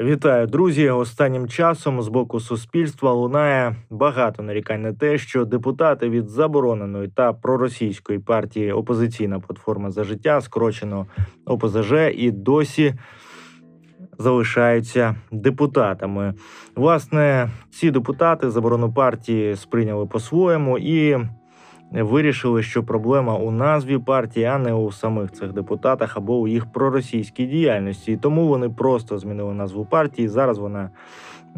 Вітаю, друзі. Останнім часом з боку суспільства лунає багато нарікань на те, що депутати від забороненої та проросійської партії Опозиційна платформа за життя, скорочено ОПЗЖ, і досі залишаються депутатами. Власне, ці депутати заборону партії сприйняли по-своєму і вирішили, що проблема у назві партії, а не у самих цих депутатах або у їх проросійській діяльності. І тому вони просто змінили назву партії. Зараз вона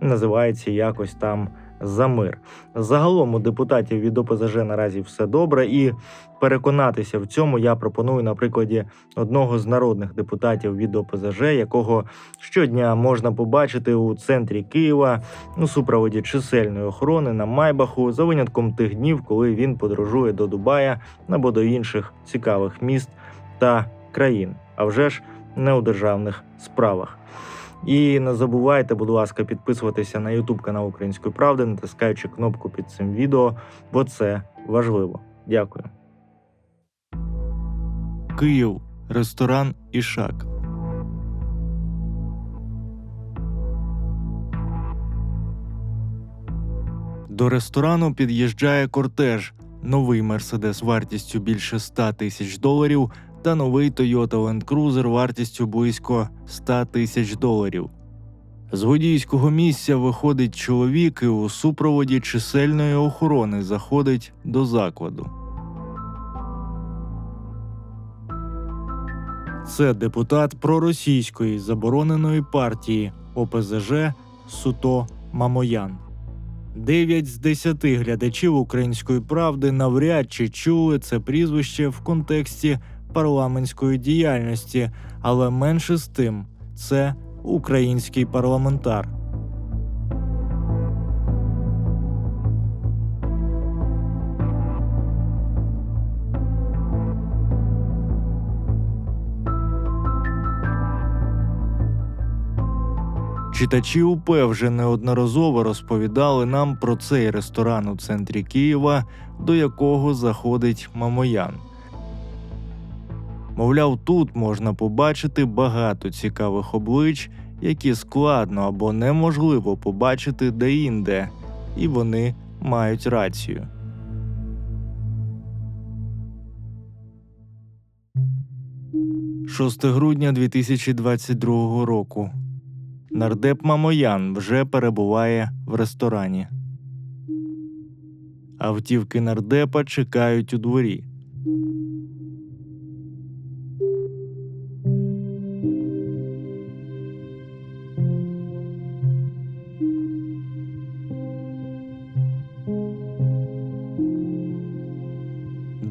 називається якось там за мир. Загалом у депутатів від ОПЗЖ наразі все добре, і переконатися в цьому я пропоную на прикладі одного з народних депутатів від ОПЗЖ, якого щодня можна побачити у центрі Києва у супроводі чисельної охорони на Майбаху, за винятком тих днів, коли він подорожує до Дубая або до інших цікавих міст та країн, а вже ж не у державних справах. І не забувайте, будь ласка, підписуватися на YouTube канал Української правди, натискаючи кнопку під цим відео, бо це важливо. Дякую. Київ, ресторан Ішак. До ресторану під'їжджає кортеж, новий мерседес вартістю більше 100 тисяч доларів та новий Toyota Land Cruiser вартістю близько 100 тисяч доларів. З водійського місця виходить чоловік і у супроводі чисельної охорони заходить до закладу. Це депутат проросійської забороненої партії ОПЗЖ Суто Мамоян. Дев'ять з десяти глядачів української правди навряд чи чули це прізвище в контексті парламентської діяльності, але менше з тим це український парламентар. Читачі УП вже неодноразово розповідали нам про цей ресторан у центрі Києва, до якого заходить Мамоян. Мовляв, тут можна побачити багато цікавих облич, які складно або неможливо побачити де-інде, і вони мають рацію. «6 грудня 2022 року. Нардеп Мамоян вже перебуває в ресторані. Автівки нардепа чекають у дворі.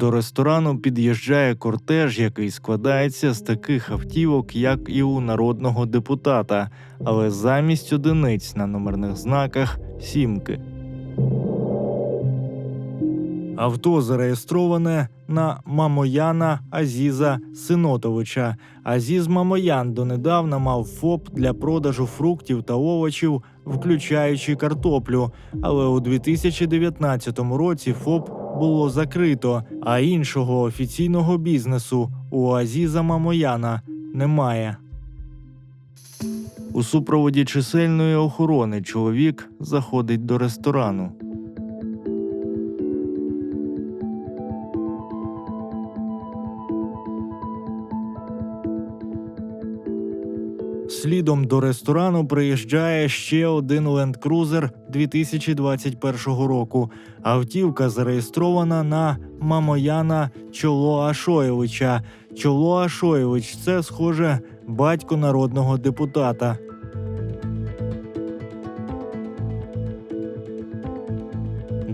До ресторану під'їжджає кортеж, який складається з таких автівок, як і у народного депутата, але замість одиниць на номерних знаках сімки. Авто зареєстроване на Мамояна Азіза Синотовича. Азіз Мамоян донедавна мав ФОП для продажу фруктів та овочів, включаючи картоплю. Але у 2019 році ФОП було закрито, а іншого офіційного бізнесу у Азіза Мамояна немає. У супроводі чисельної охорони чоловік заходить до ресторану. Слідом до ресторану приїжджає ще один Land Cruiser 2021 року. Автівка зареєстрована на Мамояна Чоло Ашоєвича. Чоло Ашоєвич це, схоже, батько народного депутата.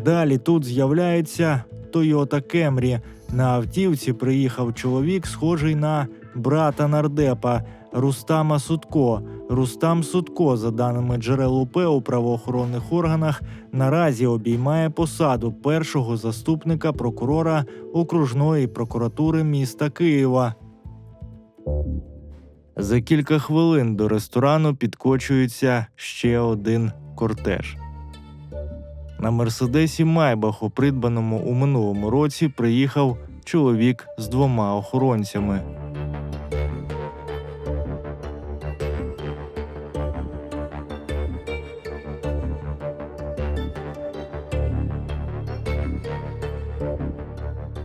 Далі тут з'являється Toyota Camry. На автівці приїхав чоловік, схожий на брата нардепа Рустама Судко. Рустам Судко, за даними джерел УП у правоохоронних органах, наразі обіймає посаду першого заступника прокурора окружної прокуратури міста Києва. За кілька хвилин до ресторану підкочується ще один кортеж. На мерседесі Майбаху, придбаному у минулому році, приїхав чоловік з двома охоронцями.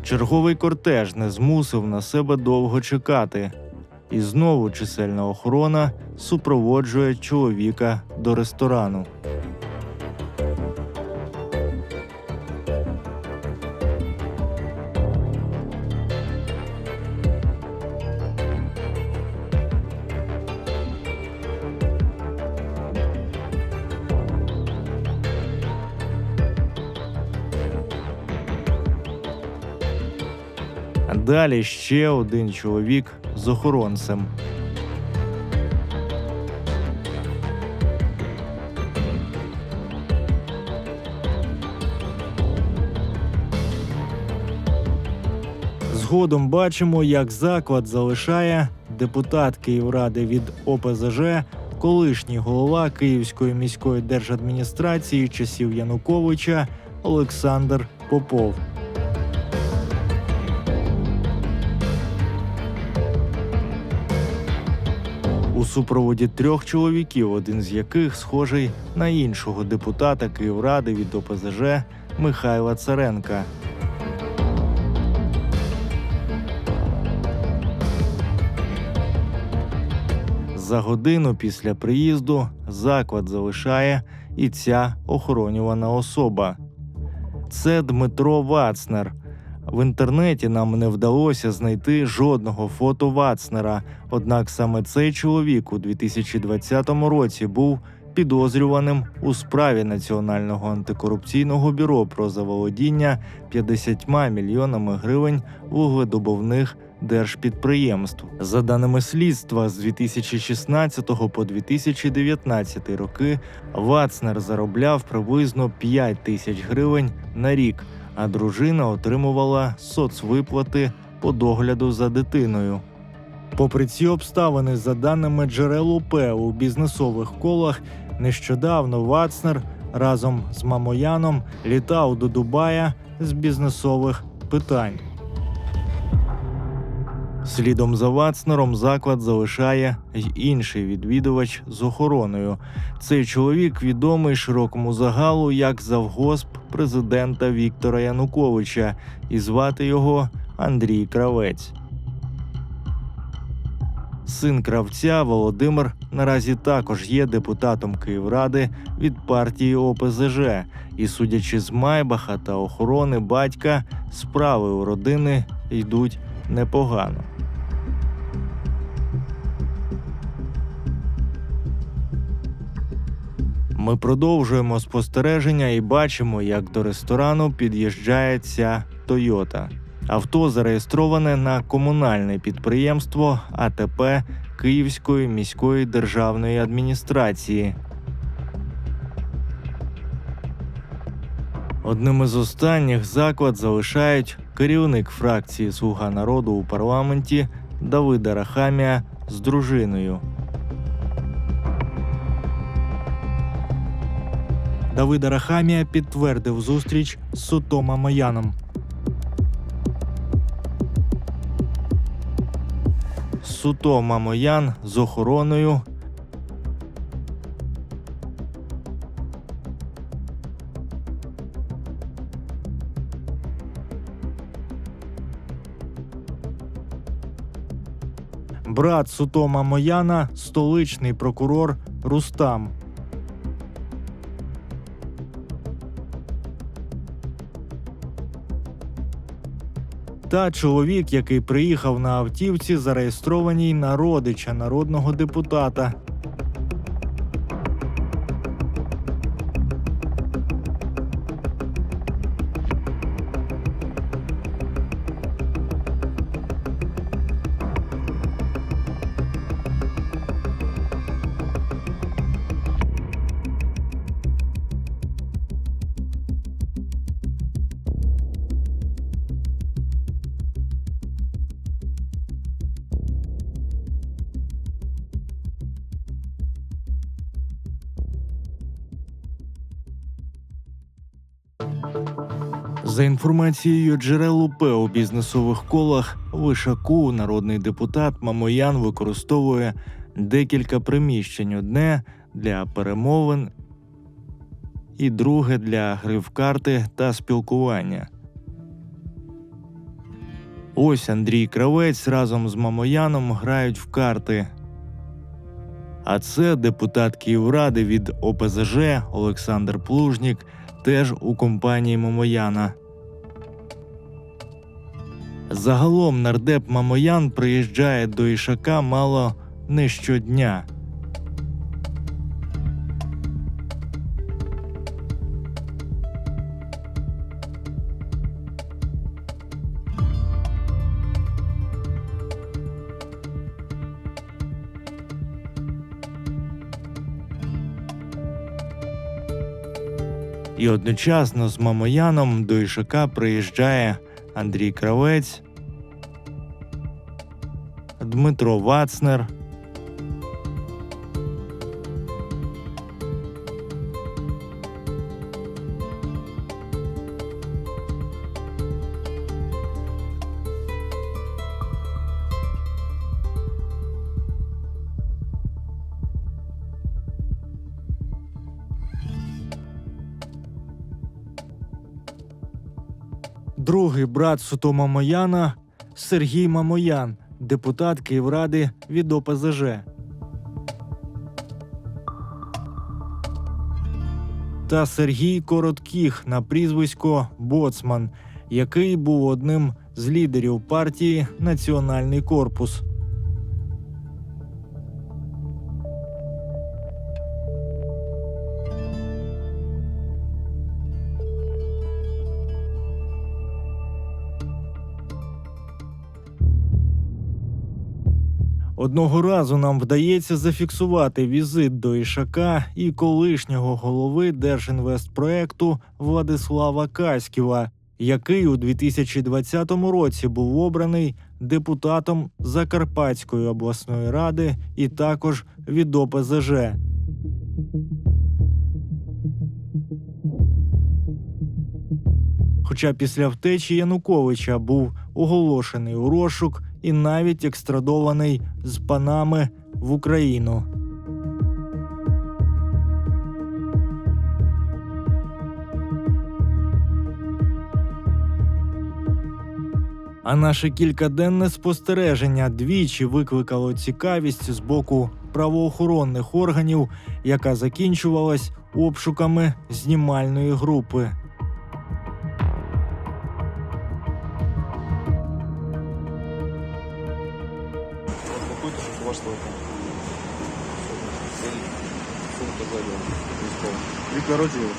Черговий кортеж не змусив на себе довго чекати, і знову чисельна охорона супроводжує чоловіка до ресторану. Далі ще один чоловік з охоронцем. Згодом бачимо, як заклад залишає депутат Київради від ОПЗЖ, колишній голова Київської міської держадміністрації часів Януковича Олександр Попов. Супроводі трьох чоловіків, один з яких схожий на іншого депутата Київради від ОПЗЖ Михайла Царенка. За годину після приїзду заклад залишає і ця охоронювана особа. Це Дмитро Вацнер. В інтернеті нам не вдалося знайти жодного фото Вацнера. Однак саме цей чоловік у 2020 році був підозрюваним у справі Національного антикорупційного бюро про заволодіння 50 мільйонами гривень вугледобувних держпідприємств. За даними слідства, з 2016 по 2019 роки Вацнер заробляв приблизно 5 тисяч гривень на рік а дружина отримувала соцвиплати по догляду за дитиною. Попри ці обставини, за даними джерел УП у бізнесових колах, нещодавно Вацнер разом з Мамояном літав до Дубая з бізнесових питань. Слідом за Вацнером заклад залишає й інший відвідувач з охороною. Цей чоловік відомий широкому загалу як завгосп президента Віктора Януковича, і звати його Андрій Кравець. Син кравця Володимир наразі також є депутатом Київради від партії ОПЗЖ, і, судячи з Майбаха та охорони батька, справи у родини йдуть непогано. Ми продовжуємо спостереження і бачимо, як до ресторану під'їжджає ця Тойота. Авто зареєстроване на комунальне підприємство АТП Київської міської державної адміністрації. Одним із останніх заклад залишають керівник фракції Слуга народу у парламенті Давида Рахамія з дружиною. Давида Рахамія підтвердив зустріч з Суто Мамояном. Суто Мамоян з охороною. Брат Суто Мамояна, столичний прокурор Рустам. Та чоловік, який приїхав на автівці, зареєстрованій на родича народного депутата. За інформацією джерел УП у бізнесових колах, Вишаку народний депутат Мамоян використовує декілька приміщень: одне для перемовин і друге для гри в карти та спілкування. Ось Андрій Кравець разом з Мамояном грають в карти. А це депутат Київради від ОПЗЖ Олександр Плужнік, теж у компанії Мамояна. Загалом нардеп Мамоян приїжджає до Ішака мало не щодня. І одночасно з Мамояном до Ішака приїжджає Андрій Кравець, Дмитро Вацнер. Другий брат Суто Мамояна Сергій Мамоян, депутат Київради від ОПЗЖ. Та Сергій Короткіх на прізвисько Боцман, який був одним з лідерів партії Національний корпус. Одного разу нам вдається зафіксувати візит до Ішака і колишнього голови Держінвестпроекту Владислава Каськіва, який у 2020 році був обраний депутатом Закарпатської обласної ради і також від ОПЗЖ. Хоча після втечі Януковича був оголошений у розшук і навіть екстрадований з Панами в Україну. А наше кількаденне спостереження двічі викликало цікавість з боку правоохоронних органів, яка закінчувалась обшуками знімальної групи. Сумка ззаді військова. Рік народження.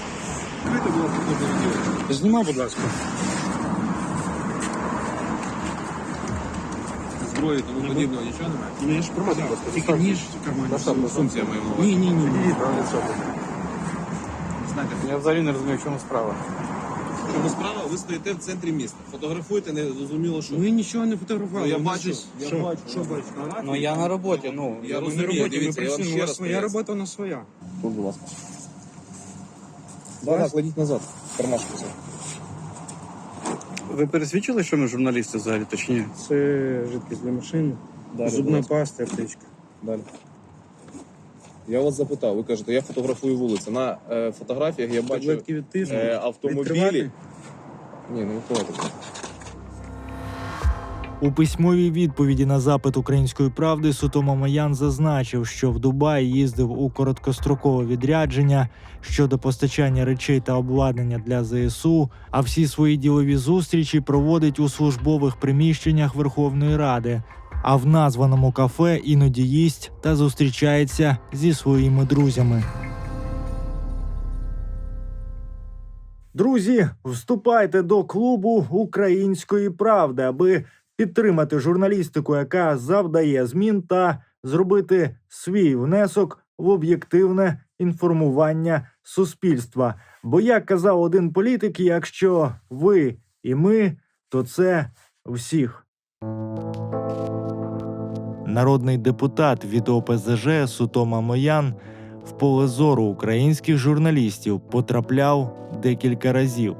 Крити, будь ласка, кожного відділу. Знімай, будь ласка. Зброї тому подібного нічого немає? Ні, ж Будь ласка, Тільки ніж в кармані. Доставте, в сумці я маю на увазі. Ні, ні, ні. ні. Знаєте, Я взагалі не розумію, в чому справа. Чому справа? Ви стоїте в центрі міста. Фотографуйте, не зрозуміло, що. Ми нічого не Ну, я У бачу, я що? бачу. Що бачите? Ну я на роботі, ну Я Ми на розумію, роботі, дивіться, я вам працюємо. ще раз своя поясню. робота, у нас своя. Тут, будь ласка. Да, да, кладіть назад. Кармашку взяв. Ви пересвідчили, що ми журналісти взагалі, чи ні? Це жидкість для машини, Далі, зубна ласка. паста, аптечка. Далі. Я вас запитав, ви кажете, я фотографую вулицю. На е, фотографіях я бачу Таблетки від тиску. е, автомобілі. Відкривати? Ні, не відкривайте. У письмовій відповіді на запит української правди Суто Мамаян зазначив, що в Дубай їздив у короткострокове відрядження щодо постачання речей та обладнання для ЗСУ, а всі свої ділові зустрічі проводить у службових приміщеннях Верховної Ради. А в названому кафе іноді їсть та зустрічається зі своїми друзями. Друзі, вступайте до клубу української правди, аби підтримати журналістику, яка завдає змін, та зробити свій внесок в об'єктивне інформування суспільства. Бо, як казав один політик, якщо ви і ми, то це всіх. Народний депутат від ОПЗЖ Суто Мамоян в поле зору українських журналістів потрапляв декілька разів.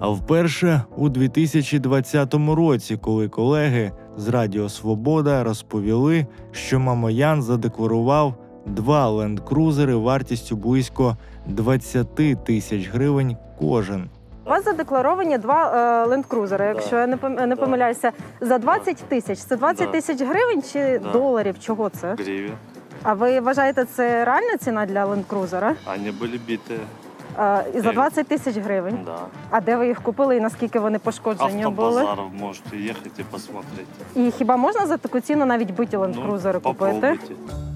А вперше у 2020 році, коли колеги з Радіо Свобода розповіли, що Мамоян задекларував два ленд-крузери вартістю близько 20 тисяч гривень кожен. У вас задекларовані два е, ленд-крузери, якщо я не не помиляюся, за 20 тисяч. Це 20 тисяч гривень чи доларів? Чого це? Гривен. А ви вважаєте, це реальна ціна для ленд-крузера? Были битые. Е, і за Е. 20 тисяч гривень. Да. А де ви їх купили і наскільки вони пошкоджені були? Автобазар можете ехать и посмотреть. І хіба можна за таку ціну навіть биті ленд-крузери ну, купити? попробуйте.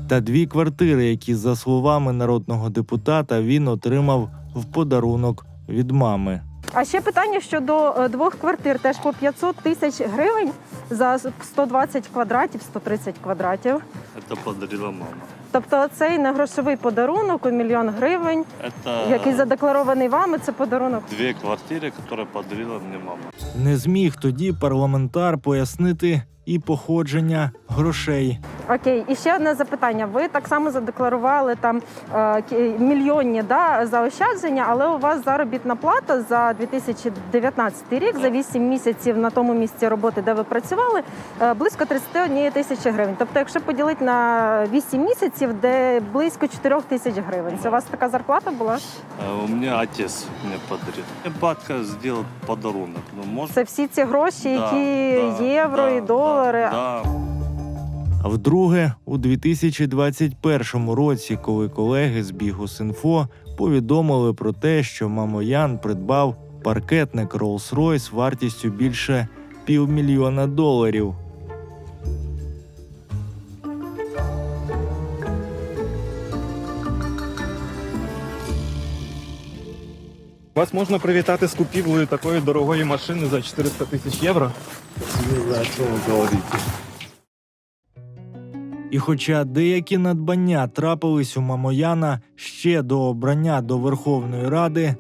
Та дві квартири, які, за словами народного депутата, він отримав в подарунок від мами. А ще питання щодо е, двох квартир, теж по 500 тисяч гривень за 120 квадратів, 130 квадратів. Это подарила мама. Тобто цей не грошовий подарунок у мільйон гривень, Это який задекларований вами, це подарунок. две квартиры, которые подарила мне мама. Не зміг тоді парламентар пояснити і походження грошей. Окей, і ще одне запитання. Ви так само задекларували там е, мільйонні да, заощадження, але у вас заробітна плата за 2019 рік за 8 місяців на тому місці роботи, де ви працювали, е, близько 31 тисячі гривень. Тобто, якщо поділити на 8 місяців, де близько 4 тисяч гривень, це у вас така зарплата була? Э, У меня отец мне подарил. Мне батька сделал подарунок. Ну, может, Це всі ці гроші, які да, євро да, і долари. Да, А вдруге, у 2021 році, коли колеги з бігу Синфо повідомили про те, що Мамоян придбав паркетник Rolls-Royce вартістю більше півмільйона доларів. Вас можна привітати з купівлею такої дорогої машини за 400 тисяч євро. І хоча деякі надбання трапились у Мамояна ще до обрання до Верховної Ради,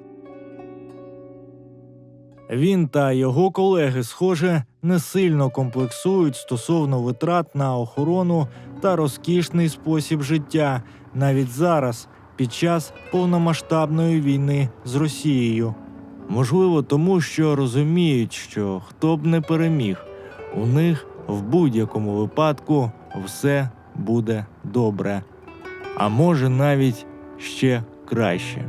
він та його колеги, схоже, не сильно комплексують стосовно витрат на охорону та розкішний спосіб життя навіть зараз, під час повномасштабної війни з Росією. Можливо, тому що розуміють, що хто б не переміг, у них в будь-якому випадку все буде добре, а може навіть ще краще.